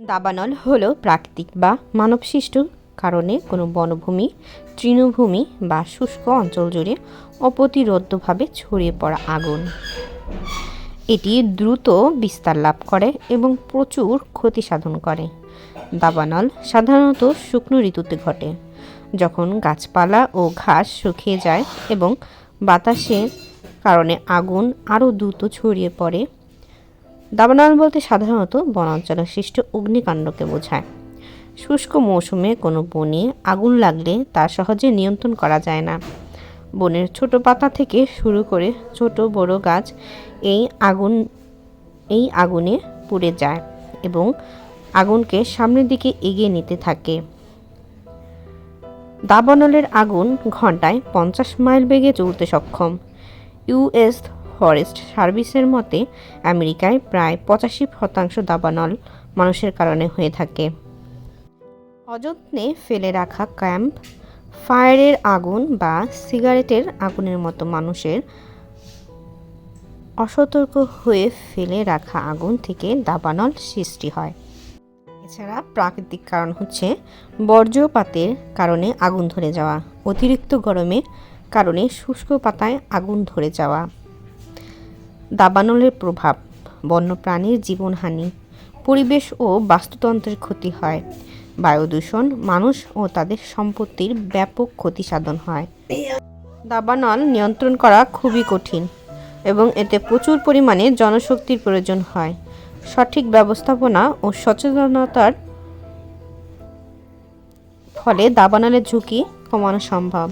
দাবানল হলো প্রাকৃতিক বা মানবসৃষ্ট কারণে কোনো বনভূমি, তৃণভূমি বা শুষ্ক অঞ্চল জুড়ে অপ্রতিরোধ্যভাবে ছড়িয়ে পড়া আগুন। এটি দ্রুত বিস্তার লাভ করে এবং প্রচুর ক্ষতি সাধন করে। দাবানল সাধারণত শুকনো ঋতুতে ঘটে, যখন গাছপালা ও ঘাস শুকিয়ে যায় এবং বাতাসের কারণে আগুন আরও দ্রুত ছড়িয়ে পড়ে। দাবানল বলতে সাধারণত বনাঞ্চলে সৃষ্ট অগ্নিকাণ্ডকে বোঝায়। শুষ্ক মৌসুমে কোনো বনে আগুন লাগলে তা সহজে নিয়ন্ত্রণ করা যায় না। বনের ছোট পাতা থেকে শুরু করে ছোট বড় গাছ এই আগুন, এই আগুনে পুড়ে যায় এবং আগুনকে সামনের দিকে এগিয়ে নিতে থাকে। দাবানলের আগুন ঘন্টায় পঞ্চাশ মাইল বেগে চলতে সক্ষম। ইউএস ফরেস্ট সার্ভিসের মতে, আমেরিকায় প্রায় পঁচাশি শতাংশ দাবানল মানুষের কারণে হয়ে থাকে। অযত্নে ফেলে রাখা ক্যাম্প, ফায়ারের আগুন বা সিগারেটের আগুনের মতো মানুষের অসতর্ক হয়ে ফেলে রাখা আগুন থেকে দাবানল সৃষ্টি হয়। এছাড়া প্রাকৃতিক কারণ হচ্ছে বর্জ্যপাতের কারণে আগুন ধরে যাওয়া, অতিরিক্ত গরমে কারণে শুষ্ক পাতায় আগুন ধরে যাওয়া। দাবানলের প্রভাব, বন্যপ্রাণীর জীবনহানি, পরিবেশ ও বাস্তুতন্ত্রের ক্ষতি হয়। বায়ু দূষণ মানুষ ও তাদের সম্পত্তির ব্যাপক ক্ষতি সাধন হয়। দাবানল নিয়ন্ত্রণ করা খুবই কঠিন এবং এতে প্রচুর পরিমাণে জনশক্তির প্রয়োজন হয়। সঠিক ব্যবস্থাপনা ও সচেতনতার ফলে দাবানলের ঝুঁকি কমানো সম্ভব।